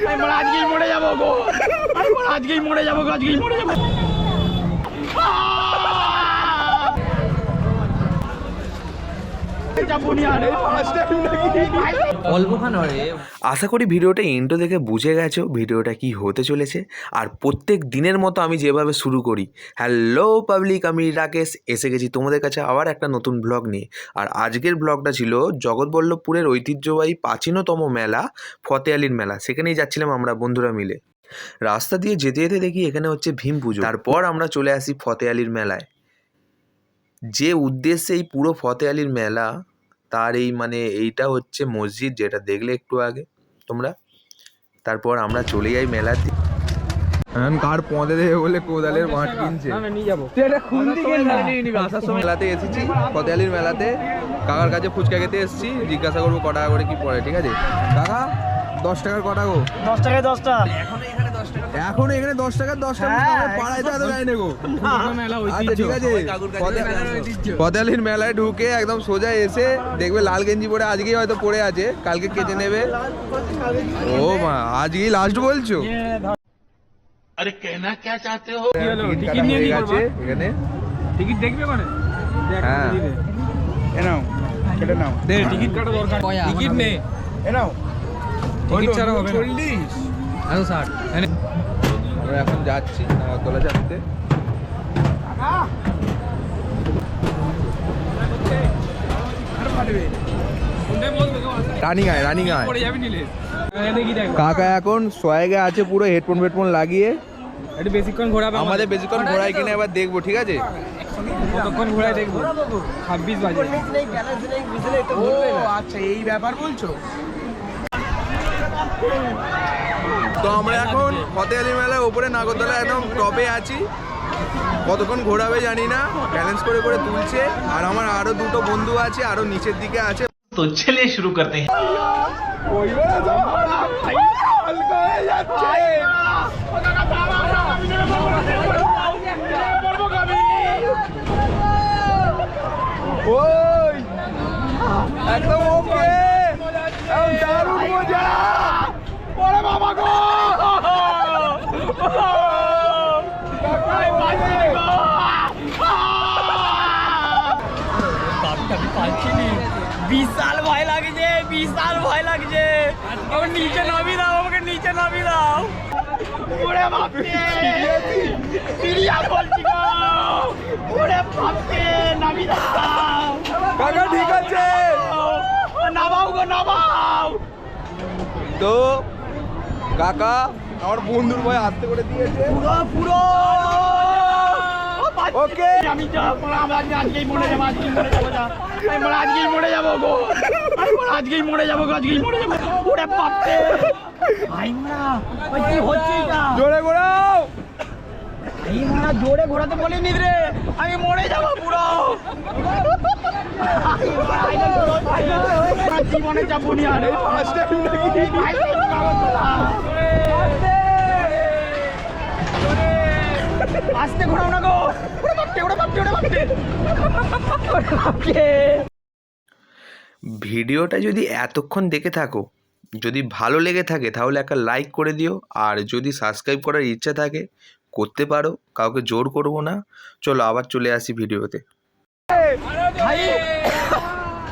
আজকেই মরে যাব গো আজকেই মরে যাব গো আজকেই মরে যাব যাব নি আরে আশা করি ভিডিওটা ইন্টো দেখে বুঝে গেছো ভিডিওটা কি হতে চলেছে। আর প্রত্যেক দিনের মতো আমি যেভাবে শুরু করি হ্যালো পাবলিক আমি রাকেশ, এসে গেছি তোমাদের কাছে আবার একটা নতুন ব্লগ নিয়ে। আর আজকের ব্লগটা ছিল জগৎবল্লভপুরের ঐতিহ্যবাহী প্রাচীনতম মেলা ফতে আলীর মেলা। সেখানেই যাচ্ছিলাম আমরা বন্ধুরা মিলে। রাস্তা দিয়ে যেতে যেতে দেখি এখানে হচ্ছে ভীম পুজো। তারপর আমরা চলে আসি ফতে আলীর মেলায়। যে উদ্দেশ্যে এই পুরো ফতে আলীর মেলা তার এই মানে এইটা হচ্ছে মসজিদ যেটা দেখলে একটু আগে তোমরা। তারপর আমরা চলে যাই মেলাতে এখন কার পদে দেবে বলে কোদালের মাঠ কিনছে। মেলাতে এসেছি ফতেহালির মেলাতে। কাকার কাছে ফুচকা খেতে এসেছি জিজ্ঞাসা করব ক টাকা করে কি পড়ে ঠিক আছে? কাকা দশ টাকার কটা গো? দশ টাকায় দশটা। এখন এখানে দশ টাকার দশ টাকা পাড়ায় তো আচ্ছা ঠিক আছে পদালির মেলায় ঢুকে একদম। সোজা এসে দেখবে লাল গেঞ্জি পরে আজকেই হয়তো পড়ে আছে কালকে কেটে নেবে। ও মা আজকেই লাস্ট বলছো টিকিট নিয়ে গেছে এখানে টিকিট দেখবে হ্যাঁ এ নাও কেটে নাও দে টিকিট কাটা দরকার টিকিট নেই এ নাও টিকিট ছাড়া হবে চল্লিশ একশো ষাট আমরা এখন যাচ্ছি নাগরদোলা যাচ্ছে রানিং আয় রানিং আয় কাকা এখন সোয়াগে আছে পুরো হেডফোন ফেডফোন লাগিয়ে। একটু বেশিক্ষণ ঘোরাবে আমাদের বেশিক্ষণ কিনে এবার দেখব ঠিক আছে? কতক্ষণ ঘোরায় দেখব? ছাব্বিশ বাজে। ও আচ্ছা এই ব্যাপার বলছো? তো আমরা এখন ফতে আলি মেলার ওপরে নাগরতলা একদম টপে আছি। কতক্ষণ ঘোরাবে জানি না ব্যালেন্স করে করে তুলছে। আর আমার আরও দুটো বন্ধু আছে আরও নিচের দিকে আছে। তো চলে শুরু করতে ওই একদম ওকে দারুণ মজা। বিশাল ভয় লাগছে বিশাল ভয় লাগছে। আমাকে নিচে নামি দাও আমাকে নিচে নামি দাও। ওরে বাপরে! সিরিয়া বলছি ওরে বাপরে! নামি দাও। কাকা ঠিক আছে। নামাও গো নামাও। তো কাকা আমার বন্ধুর ভাই আস্তে করে দিয়েছে। পুরো পুরো। ওকে আমি আজকেই মরে যাব আজকেই মরে যাব আমি আজকেই মরে যাব গো আমি আজকেই মরে যাব গো আজকেই মরে যাব ওরে বাপরে ভাই ওই কি হচ্ছে এটা জোরে ঘোরাও ভাই মারা জোরে ঘোরাতে বলিনি রে আমি মরে যাব পুরো জীবনে যাব নি আরে আস্তে ঘোরাও না গো। ওরে বাপরে ওরে বাপরে ওরে বাপরে। ওরে বাপরে ভিডিওটা যদি এতক্ষণ দেখে থাকো যদি ভালো লেগে থাকে তাহলে একটা লাইক করে দিও আর যদি সাবস্ক্রাইব করার ইচ্ছা থাকে করতে পারো কাউকে জোর করব না। চলো আবার চলে আসি ভিডিওতে। ভাই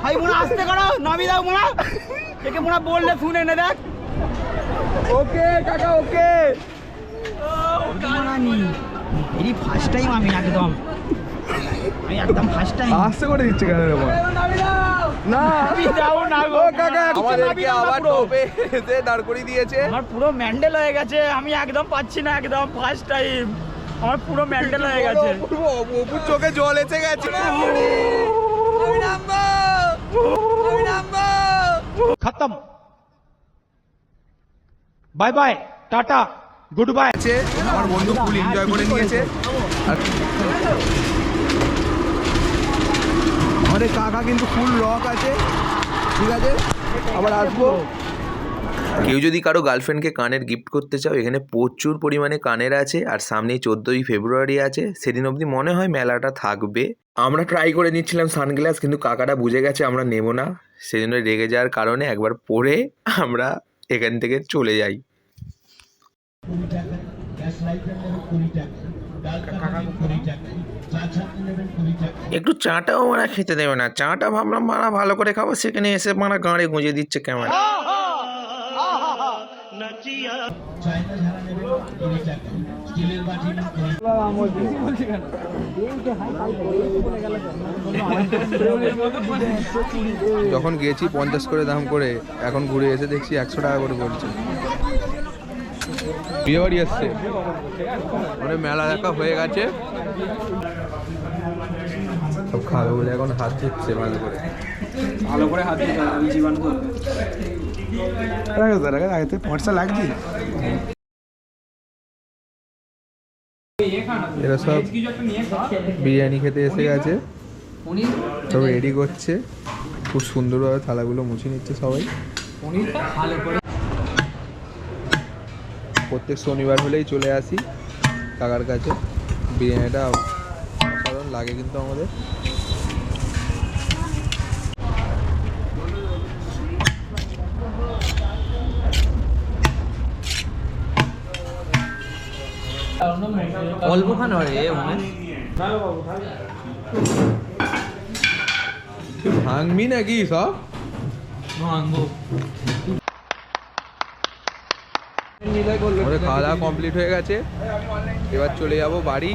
ভাই মোনা আসতে করো নামি দাও মোনা একে মোনা বললে শুনে নে দেখ। ওকে কাকা ওকে। এই ফার্স্ট টাইম আমি একদম। আমি একদম ফার্স্ট টাইম আসতে করে দিচ্ছে কেন এরকম না। নামি দাও না গো। কাকা আমাদেরকে আবার। টপে এসে দাঁড় করিয়ে দিয়েছে। আমার পুরো ম্যান্ডেল হয়ে গেছে। আমি একদম পাচ্ছি না একদম ফার্স্ট টাইম আমার পুরো ম্যান্ডেল হয়ে গেছে। পুরো অপুর চোখে জল এসে গেছে। খতম। Bye bye tata. Good bye আছে। আমার বন্ধু ফুল এনজয় করে নিয়েছে। আর আমাদের কাকা কিন্তু ফুল রক আছে। ঠিক আছে? আবার আসব। কেউ যদি কারও গার্লফ্রেন্ডকে কানের গিফট করতে চাও এখানে প্রচুর পরিমাণে কানের আছে আর সামনেই চোদ্দোই ফেব্রুয়ারি আছে। সেদিন অবধি মনে হয় মেলাটা থাকবে। আমরা ট্রাই করে নিচ্ছিলাম সানগ্লাস কিন্তু কাকাটা বুঝে গেছে আমরা নেব না। সেজন্য রেগে যাওয়ার কারণে একবার পরে আমরা এখান থেকে চলে যাই। কুড়ি টাকা গ্যাস লাইটার নেবেন কুড়ি টাকা। একটু চাটাও মারা খেতে দেবে না চাটা ভাবলাম মারা ভালো করে খাব সেখানে এসে মারা গাঁড়ে গুঁজে দিচ্ছে ক্যামেরা যখন গেছি পঞ্চাশ করে দাম করে এখন ঘুরে এসে দেখছি একশো টাকা করে পড়ছে। বিয়ে বাড়ি এসছে। মানে মেলা দেখা হয়ে গেছে। সব খাবে বলে এখন হাত ধুচ্ছে ভালো করে। ভালো করে হাত দিতে হবে জীবাণু ধরবে পয়সা লাগছে এরা সব বিরিয়ানি খেতে এসে গেছে। সব রেডি করছে। খুব সুন্দরভাবে থালাগুলো মুছে নিচ্ছে সবাই। প্রত্যেক শনিবার হলেই চলে আসি কাকার কাছে। বিরিয়ানিটা অসাধারণ লাগে কিন্তু আমাদের। অল্প ভাঙবি নাকি সব? ভাঙবো। আমাদের খাওয়া দাওয়া কমপ্লিট হয়ে গেছে। এবার চলে যাব বাড়ি।